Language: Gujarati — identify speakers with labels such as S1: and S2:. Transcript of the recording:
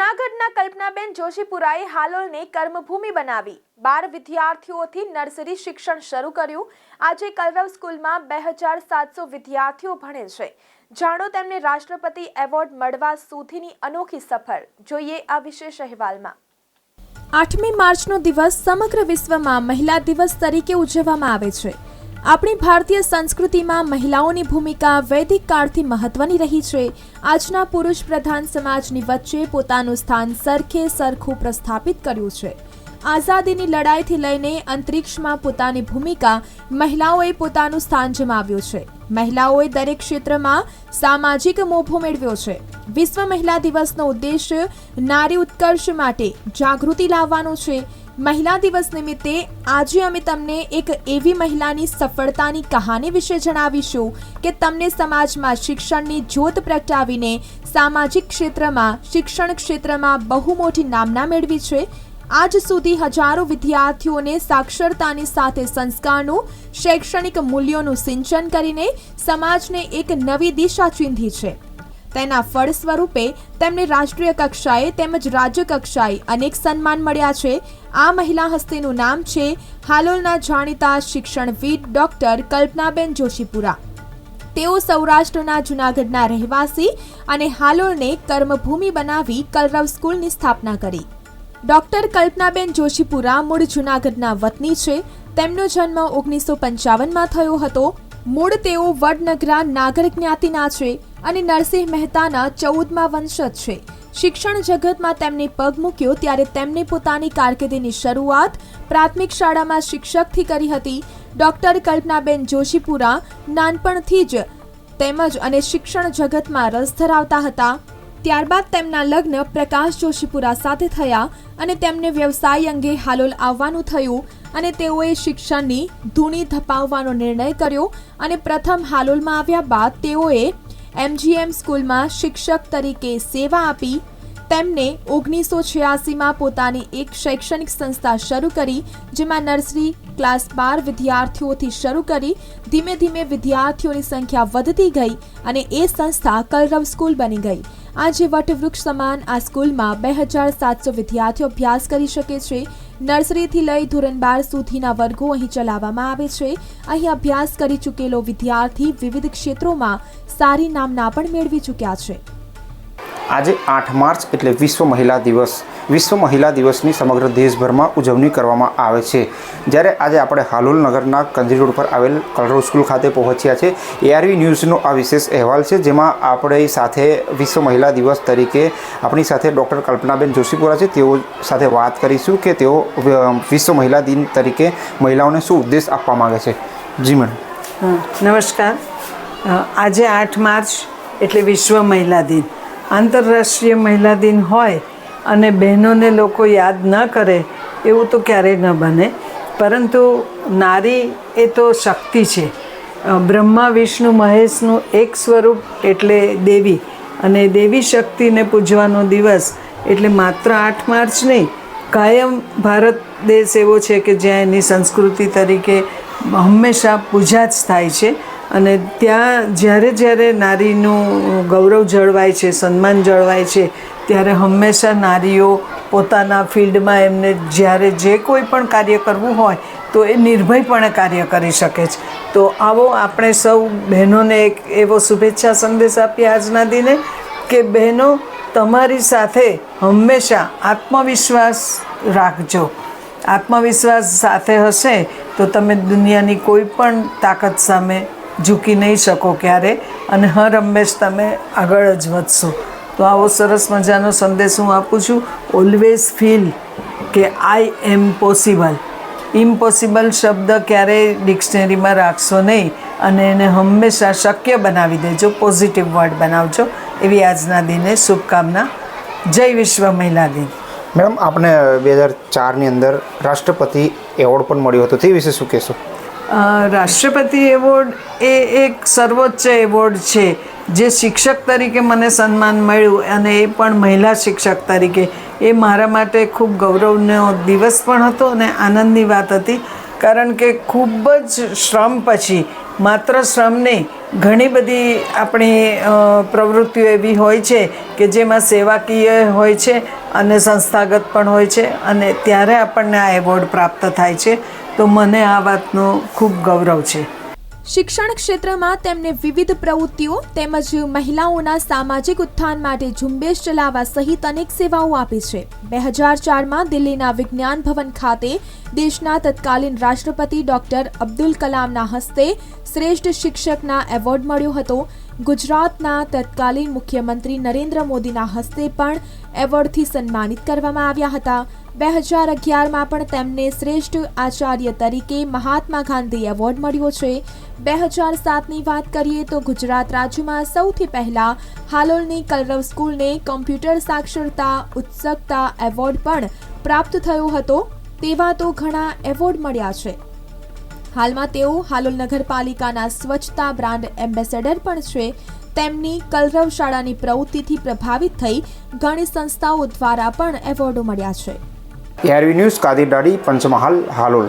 S1: જૂનાગઢના કલ્પનાબેન જોશીપુરાએ હાલોલને કર્મભૂમિ બનાવી. બાર વિદ્યાર્થીઓથી નર્સરી શિક્ષણ શરૂ કર્યું. આજે કલરવ સ્કૂલમાં બે હજાર સાતસો વિદ્યાર્થીઓ ભણે છે. જાણો તેમને રાષ્ટ્રપતિ એવોર્ડ મળવા સુધીની અનોખી સફર. જોઈએ આ વિશેષ અહેવાલમાં. આઠમી માર્ચનો દિવસ સમગ્ર વિશ્વમાં મહિલા દિવસ તરીકે ઉજવવામાં આવે છે. આપણી ભારતીય સંસ્કૃતિમાં મહિલાઓની ભૂમિકા વૈદિક કાળથી મહત્વની રહી છે. આજના પુરુષ પ્રધાન સમાજની વચ્ચે પોતાનું સ્થાન સરખે સરખું પ્રસ્થાપિત કર્યું છે. આઝાદીની લડાઈથી લઈને અંતરિક્ષમાં પોતાની ભૂમિકા મહિલાઓએ પોતાનું સ્થાન જમાવ્યું છે. મહિલાઓએ દરેક ક્ષેત્રમાં સામાજિક મોભો મેળવ્યો છે. વિશ્વ મહિલા દિવસનો ઉદ્દેશ નારી ઉત્કર્ષ માટે જાગૃતિ લાવવાનો છે. મહિલા દિવસ નિમિત્તે આજે અમે તમને એક એવી મહિલાની સફળતાની કહાની વિશે જણાવીશું કે તમને સમાજમાં શિક્ષણની જ્યોત પ્રગટાવીને સામાજિક ક્ષેત્રમાં, શિક્ષણ ક્ષેત્રમાં બહુ મોટી નામના મેળવી છે. આજ સુધી હજારો વિદ્યાર્થીઓને સાક્ષરતાની સાથે સંસ્કારનું, શૈક્ષણિક મૂલ્યોનું સિંચન કરીને સમાજને એક નવી દિશા ચીંધી છે. તેના ફળ સ્વરૂપે તેમને રાષ્ટ્રીય કક્ષાએ તેમજ રાજ્ય કક્ષાએ અનેક સન્માન મળ્યા છે. આ મહિલા હસ્તીનું નામ છે હાલોલના જાણીતા શિક્ષણવિદ ડોક્ટર કલ્પનાબેન જોશીપુરા. તેઓ સૌરાષ્ટ્રના જૂનાગઢના રહેવાસી અને હાલોલને કર્મભૂમિ બનાવી કલરવ સ્કૂલની સ્થાપના કરી. ડોક્ટર કલ્પનાબેન જોશીપુરા મૂળ જૂનાગઢના વતની છે. તેમનો જન્મ ઓગણીસો પંચાવનમાં થયો હતો. મૂળ તેઓ વડનગરા નાગર જ્ઞાતિના છે. અને નરસિંહ મહેતાના ચૌદમા વંશજ છે. શિક્ષણ જગતમાં તેમને પગ મૂક્યો ત્યારે તેમણે પોતાની કારકિર્દીની શરૂઆત પ્રાથમિક શાળામાં શિક્ષકથી કરી હતી. ડોક્ટર કલ્પનાબેન જોશીપુરા નાનપણથી જ તેમજ અને શિક્ષણ જગતમાં રસ ધરાવતા હતા. ત્યારબાદ તેમના લગ્ન પ્રકાશ જોશીપુરા સાથે થયા અને તેમને વ્યવસાય અંગે હાલોલ આવવાનું થયું અને તેઓએ શિક્ષણની ધૂણી ધપાવવાનો નિર્ણય કર્યો અને પ્રથમ હાલોલમાં આવ્યા બાદ તેઓએ એમજીએમ સ્કૂલમાં શિક્ષક તરીકે સેવા આપી તેમને ઓગણીસો છ્યાસીમાં પોતાની એક શૈક્ષણિક સંસ્થા શરૂ કરી, જેમાં નર્સરી ક્લાસ બાર વિદ્યાર્થીઓથી શરૂ કરી ધીમે ધીમે વિદ્યાર્થીઓની સંખ્યા વધતી ગઈ અને એ સંસ્થા કલરવ સ્કૂલ બની ગઈ. આજે વટવૃક્ષ સમાન આ સ્કૂલમાં બે હજાર સાતસો વિદ્યાર્થીઓ અભ્યાસ કરી શકે છે. નર્સરીથી લઈ ધોરણ બાર સુધીના વર્ગો અહીં ચલાવવામાં આવે છે. અહીં અભ્યાસ કરી ચૂકેલો વિદ્યાર્થી વિવિધ ક્ષેત્રોમાં સારી નામના પણ મેળવી ચૂક્યા છે.
S2: આજે આઠ માર્ચ એટલે વિશ્વ મહિલા દિવસ. વિશ્વ મહિલા દિવસની સમગ્ર દેશભરમાં ઉજવણી કરવામાં આવે છે. જ્યારે આજે આપણે હાલોલ નગરના કંજી રોડ પર આવેલ કલરો સ્કૂલ ખાતે પહોંચ્યા છે એઆરવી ન્યૂઝનો આ વિશેષ અહેવાલ છે, જેમાં આપણે સાથે વિશ્વ મહિલા દિવસ તરીકે આપણી સાથે ડૉક્ટર કલ્પનાબેન જોશીપુરા છે. તેઓ સાથે વાત કરીશું કે તેઓ વિશ્વ મહિલા દિન તરીકે મહિલાઓને શું ઉદ્દેશ આપવા માગે છે. જી મેડમ.
S3: નમસ્કાર. આજે આઠ માર્ચ એટલે વિશ્વ મહિલા દિન. આંતરરાષ્ટ્રીય મહિલા દિન હોય અને બહેનોને લોકો યાદ ન કરે, એવું તો ક્યારેય ન બને. પરંતુ નારી એ તો શક્તિ છે. બ્રહ્મા, વિષ્ણુ, મહેશનું એક સ્વરૂપ એટલે દેવી. અને દેવી શક્તિને પૂજવાનો દિવસ એટલે માત્ર આઠ માર્ચ નહીં, કાયમ ભારત દેશ એવો છે કે જ્યાં એની સંસ્કૃતિ તરીકે હંમેશા પૂજા જ થાય છે. અને ત્યાં જ્યારે જ્યારે નારીનું ગૌરવ જળવાય છે, સન્માન જળવાય છે, ત્યારે હંમેશા નારીઓ પોતાના ફિલ્ડમાં એમને જ્યારે જે કોઈ પણ કાર્ય કરવું હોય, તો એ નિર્ભયપણે કાર્ય કરી શકે છે. તો આવો આપણે સૌ બહેનોને એક એવો શુભેચ્છા સંદેશ આપીએ આજના દિને કે બહેનો, તમારી સાથે હંમેશા આત્મવિશ્વાસ રાખજો. આત્મવિશ્વાસ સાથે હશે તો તમે દુનિયાની કોઈ પણ તાકાત સામે ઝૂકી નહીં શકો ક્યારે અને હર હંમેશ તમે આગળ જ વધશો. તો આવો સરસ મજાનો સંદેશ હું આપું છું. ઓલવેઝ ફીલ કે આઈ એમ પોસિબલ ઇમ્પોસિબલ શબ્દ ક્યારેય ડિક્શનરીમાં રાખશો નહીં અને એને હંમેશા શક્ય બનાવી દેજો પોઝિટિવ વર્ડ બનાવજો. એવી આજના દિને શુભકામના. જય વિશ્વ મહિલા દિન.
S2: મેડમ, આપને બે હજાર ચારની અંદર રાષ્ટ્રપતિ એવોર્ડ પણ મળ્યો હતો. તે વિશે શું કહેશો?
S3: રાષ્ટ્રપતિ એવોર્ડ એ એક સર્વોચ્ચ એવોર્ડ છે. જે શિક્ષક તરીકે મને સન્માન મળ્યું અને એ પણ મહિલા શિક્ષક તરીકે. એ મારા માટે ખૂબ ગૌરવનો દિવસ પણ હતો અને આનંદની વાત હતી. કારણ કે ખૂબ જ શ્રમ પછી, માત્ર શ્રમ નહીં, ઘણી બધી આપણી પ્રવૃત્તિઓ એવી હોય છે કે જેમાં સેવાકીય હોય છે અને સંસ્થાગત પણ હોય છે અને ત્યારે આપણને આ એવોર્ડ પ્રાપ્ત થાય છે. તો મને આ વાતનો ખૂબ ગૌરવ છે.
S1: શિક્ષણ ક્ષેત્રમાં તેમને વિવિધ પ્રવૃત્તિઓ તેમજ મહિલાઓના સામાજિક ઉત્થાન માટે ઝુંબેશ ચલાવવા સહિત અનેક સેવાઓ આપી છે. બે હજાર ચારમાં દિલ્હીના વિજ્ઞાન ભવન ખાતે દેશના તત્કાલીન રાષ્ટ્રપતિ ડોક્ટર અબ્દુલ કલામના હસ્તે શ્રેષ્ઠ શિક્ષકના એવોર્ડ મળ્યો હતો. ગુજરાતના તત્કાલીન મુખ્યમંત્રી નરેન્દ્ર મોદીના હસ્તે પણ એવોર્ડથી સન્માનિત કરવામાં આવ્યા હતા. બે હજાર અગિયારમાં પણ તેમને શ્રેષ્ઠ આચાર્ય તરીકે મહાત્મા ગાંધી એવોર્ડ મળ્યો છે. બે હજાર સાતની વાત કરીએ તો ગુજરાત રાજ્યમાં સૌથી પહેલા હાલોલની કલરવ સ્કૂલને કમ્પ્યુટર સાક્ષરતા ઉત્સુકતા એવોર્ડ પણ પ્રાપ્ત થયો હતો. તેવા તો ઘણા એવોર્ડ મળ્યા છે. હાલમાં તેઓ હાલોલ નગરપાલિકાના સ્વચ્છતા બ્રાન્ડ એમ્બેસેડર પણ છે. તેમની કલરવ શાળાની પ્રવૃત્તિથી પ્રભાવિત થઈ ઘણી સંસ્થાઓ દ્વારા પણ એવોર્ડો મળ્યા છે.
S2: ARV news Kadir Dadi Panchmahal Halol.